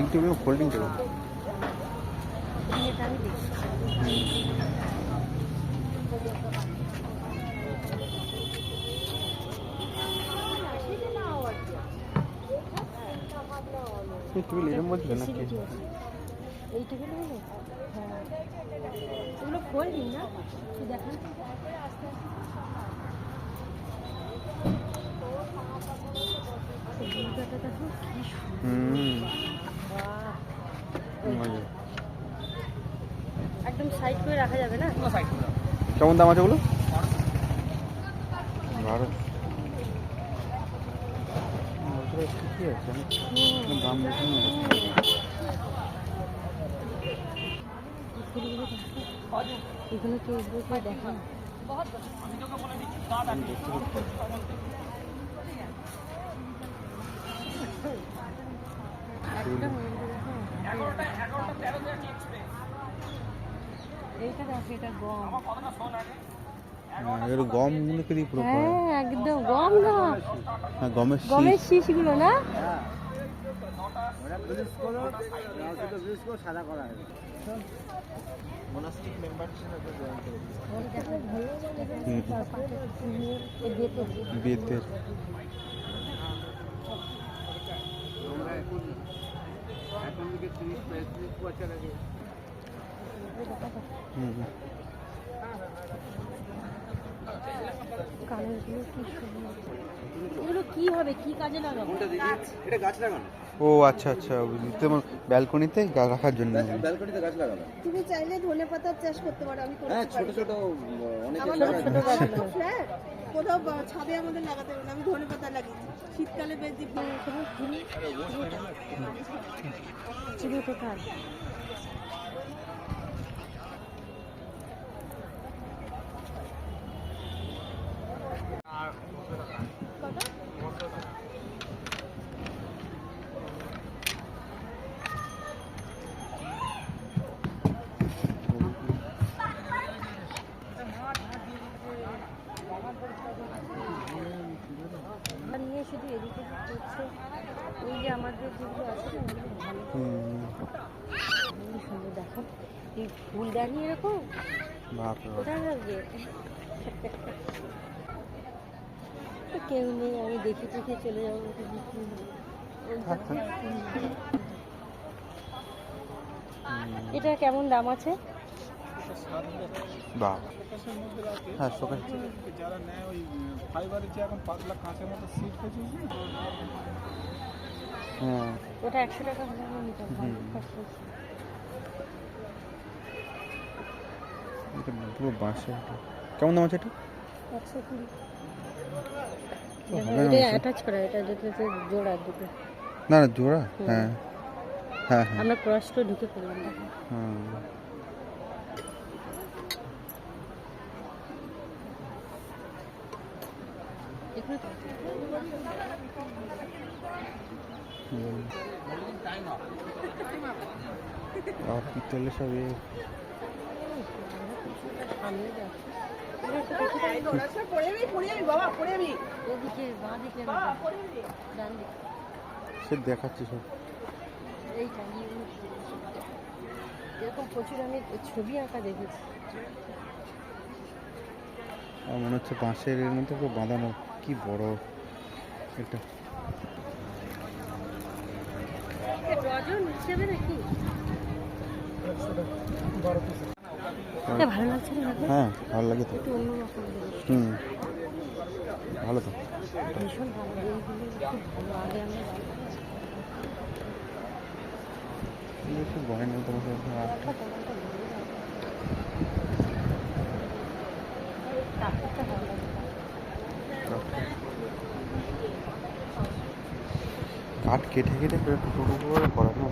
একটু ফোল্ডিং করো এটা তুমি এরকম বলছিলে নাকি? হ্যাঁ। এগুলো না? তুই দেখান কি। একদম সাইড করে রাখা যাবে না? কেমন দাম আছে ওগুলো? বারো। ঠিকই আছে। দাম বেশি না ফুলগুলো দেখো এগুলো তো এগুলো তো দেখো। না একটা মন্দির, হ্যাঁ। এইটা দেখো এটা গম। হ্যাঁ, গম করি পুরো করা। হ্যাঁ একদম গম না হ্যাঁ গমের গমের শীষ শীষগুলো না হুম। এই বেতের। বেতের হুম হুম। কানেরগুলো কি সুন্দর। এগুলো কি হবে? কি কাজে লাগাবো? এটা গাছ লাগানো? ও আচ্ছা আচ্ছা। বুঝলি যেমন ব্যালকনিতে রাখার জন্য। ব্যালকনিতে গাছ লাগানো তুমি চাইলে ধনে পাতার চাষ করতে পারো আমি হ্যাঁ ছোট ছোট অনেক ছোট flat, কোথাও ছাদে আমাদের লাগাতে হবে আমি ধনে পাতা লাগিয়েছি। শীতকালে বেশ আর নিয়ে শুধু এদিকে করছে ওই যে আমাদের যেগুলো আছে না ওগুলো ভালো সুন্দর দেখো। এই ফুলদানি এরকম? কোথায় লাগবে কেউ নেই আমি দেখে দেখে চলে যাব থাক। এটা কেমন দাম আছে? বাহ। হ্যাঁ সকাল যারা নেয় ওই ফাইবারের যে এখন পাতলা কাঁচের মতো সিট পেয়েছিস হ্যাঁ। ওটা একশো টাকা হলে আমি নিতাম ভালো কাপড়। এটা পুরো বাঁশে কেমন দাম আছে এটা? একশো কুড়ি। তো অ্যাটাচ করা এটা যেটা জোড়া দুটো। না না জোড়া? হ্যাঁ। হ্যাঁ হ্যাঁ। আমরা ক্রসটা ঢুকে পড়লাম। হ্যাঁ এখানে হুম। আর পিতলে সব এ সামনে দেখো এটা একটু দেখে দাও। দৌড়াচ্ছে পড়ে যাবি পড়ে যাবি বাবা পড়ে যাবি এদিকে বাঁ দিকে বাবা পড়ে যাবি ডান দিকে সে দেখাচ্ছি সব এরকম প্রচুর আমি ছবি আঁকা দেখেছি আর মনে হচ্ছে বাঁশের এর মধ্যে বাঁধানো। কি বড় এটা ভালো লাগছে হ্যাঁ ভালো লাগে তো। হুম। ভালো তো। ভীষণ ভালো এইগুলো খুব ভালো আগে আমরা একটু গয়না তোমার সাথে আটটা টাকাটা ভালো লাগে। টাকাটা ভালো লাগে কাঠ কেটে কেটে পুরো টুকরো টুকরো করে করা না?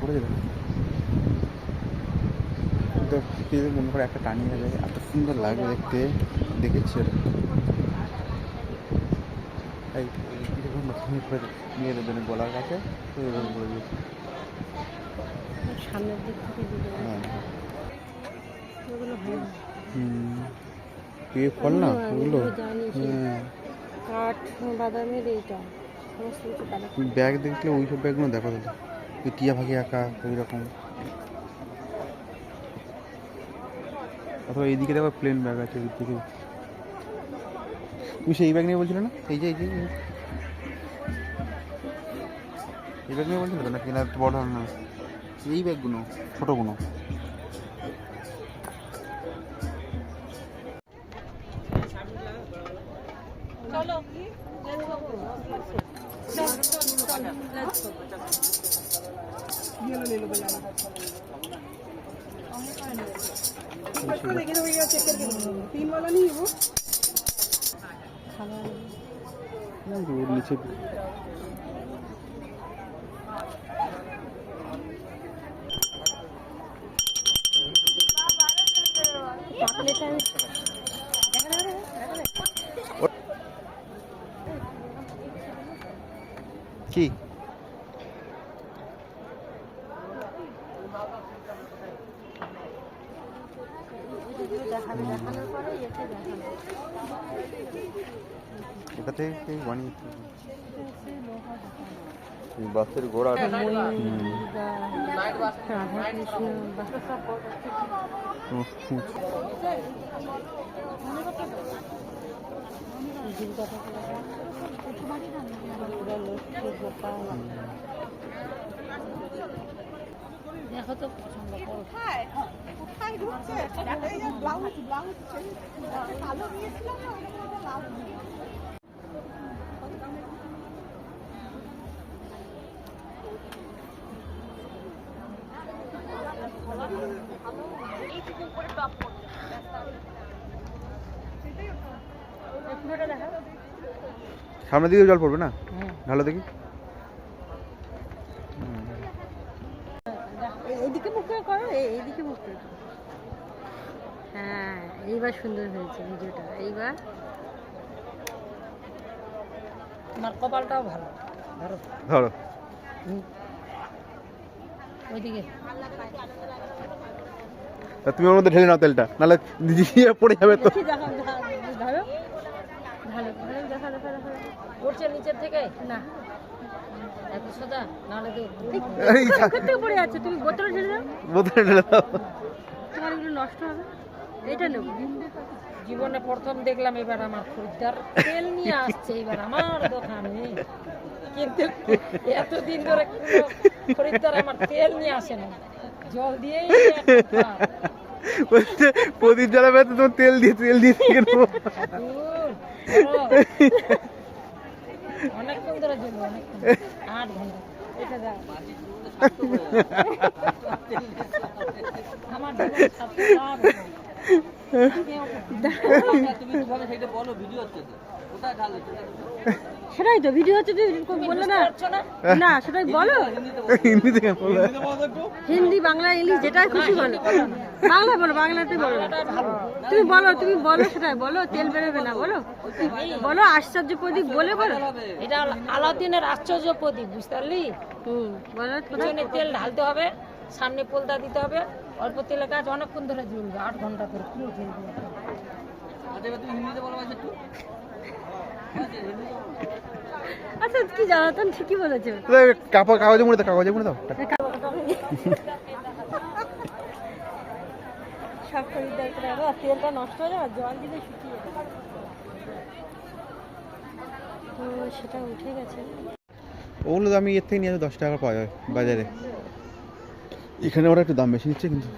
করে মনে করে একটা টানিয়ে এত সুন্দর লাগে দেখতে, দেখেছি। এই এরকম দেবেন গলার কাছে তো এরকম করে দিয়েছে সামনের দিক থেকে হ্যাঁ হুম। পেয়ে ফল না ওগুলো হ্যাঁ। কাঠ বাদামের এইটা ব্যাগ দেখলে ওই সব ব্যাগগুলো দেখো তাহলে ওই টিয়া পাখি আঁকা ওই রকম। অথবা এইদিকে দেখো প্লেন ব্যাগ আছে ওই দিকে তুমি সেই ব্যাগ নিয়ে বলছিলে না? এই যে এই যে এই ব্যাগ নিয়ে বলছিলে না একটু বড় ধরনের? এই ব্যাগগুলো ছোটোগুলো। তিন যাব খাবার ওর নিচে কি? দেখাবে দেখানোর পরে এসে দেখাবে। ওটা থেকে বানিয়েছে বাসের ঘোড়া দুর্গা দেখো তো পছন্দ করো সামনের দিকে জল পড়বে না? ভালো দেখি। এইদিকে করে করো এইদিকে মুখ করে হ্যাঁ এইবার সুন্দর হয়েছে ভিডিওটা। এইবার তোমার কপালটাও ভালো। ধরো। ধরো। ওইদিকে। তুমি ওর মধ্যে ঢেলে নাও তেলটা নাহলে দিয়ে পড়ে যাবে তো। ভালো ভালো দেখা দেখা দেখা। পড়ছে নিচের থেকে? না। বোতলে ঢেলে দাও। বোতলে ঢেলে দাও। তোমার এগুলো নষ্ট হবে। এটা নেব। জীবনে প্রথম দেখলাম এবার আমার খরিদ্দার। তেল নিয়ে আসছে এবার আমার দোকানে। কিন্তু এতদিন ধরে খরিদ্দার আমার তেল নিয়ে আসে না জল দিয়েই প্রদীপ জ্বালাবে তো তোমার তেল দিয়ে তেল দিয়ে থেকে নেব। ধুর, অনেকক্ষণ ধরে জ্বলবে অনেকক্ষণ। আট ঘণ্টা। এটা দাও আমার জীবনে বলো ভিডিও হলো। সেটাই তো ভিডিও হচ্ছে তুমি বললে না। না? সেটাই বলো। হিন্দিতে কেন বলবে? হিন্দি বাংলা ইংলিশ যেটাই খুশি বলো। বাংলা বলো বাংলাতেই বলো। তুমি বলো তুমি বলো সেটাই বলো তেল বেরোবে না বলো। বলো আশ্চর্য প্রদীপ বলে বলো। এটা আলাদিনের আশ্চর্য প্রদীপ বুঝতে পারলি? হুম বলো পিছনে তেল ঢালতে হবে সামনে পোলতা দিতে হবে অল্প তেলের কাজ অনেকক্ষণ ধরে জ্বলবে আট ঘণ্টা ধরে। পুরো জ্বলবে আচ্ছা কি জানো তুমি ঠিকই বলেছ। কাপড় কাগজে মুড়ে দাও কাগজে মুড়ে দাও। সব খরিদ্দার করে আবার তেলটা নষ্ট হয়ে যাবে জল দিলে শুকিয়ে যাবে। তো সেটা উঠে গেছে। ওগুলো আমি এর থেকে নিয়ে আসব দশ টাকা পাওয়া যায় বাজারে। এখানে ওরা একটু দাম বেশি নিচ্ছে কিন্তু।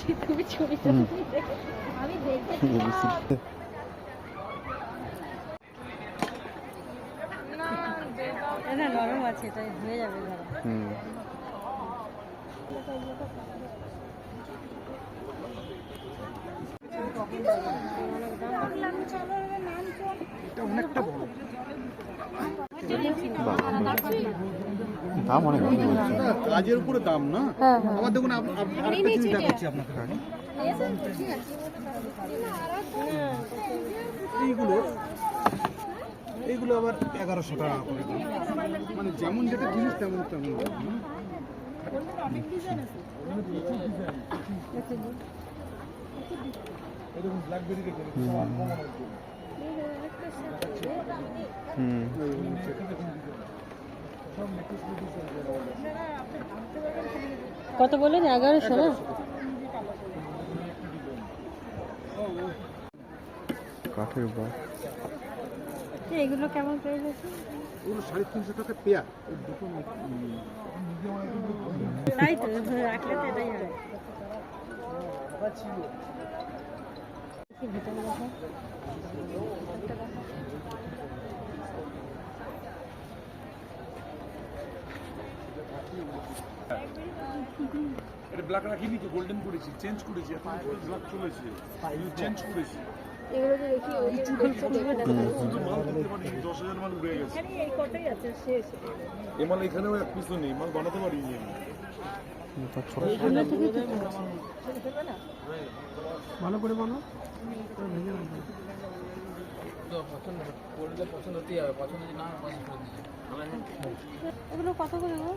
আর কিছু তুমি ছবি আমি দেখে বুঝছি। নরম আছে তাই হয়ে যাবে হুম চল্লিশ দাম অনেক কাজের উপরে দাম না? হ্যাঁ হ্যাঁ। আবার দেখুন আরেকটা জিনিস দেখাচ্ছি আপনাকে। এইগুলো এইগুলো আবার এগারোশো টাকা করে মানে যেমন যেটা জিনিস তেমন তেমন হুম। কত বললেন? এগারোশো না? কাঠের বাস এগুলো কেমন প্রাইস আছে? ওগুলো সাড়ে তিনশো টাকা পেয়ার। দুটো তাই তো রাখলে তো এটাই হয় কি ভেতরে দেখা এটা ব্ল্যাক রাখিনি তো গোল্ডেন করেছি চেঞ্জ করেছি এখন ব্ল্যাক চলেছে। চেঞ্জ করেছি। এগুলো যে দেখি ওই যে শুধু মাল হাজার মাল উড়ে গেছে। এই পছন্দ করলে পছন্দ হতেই হবে পছন্দ যদি না পছন্দ তো ভালো করে বলো এগুলো কত করে গো?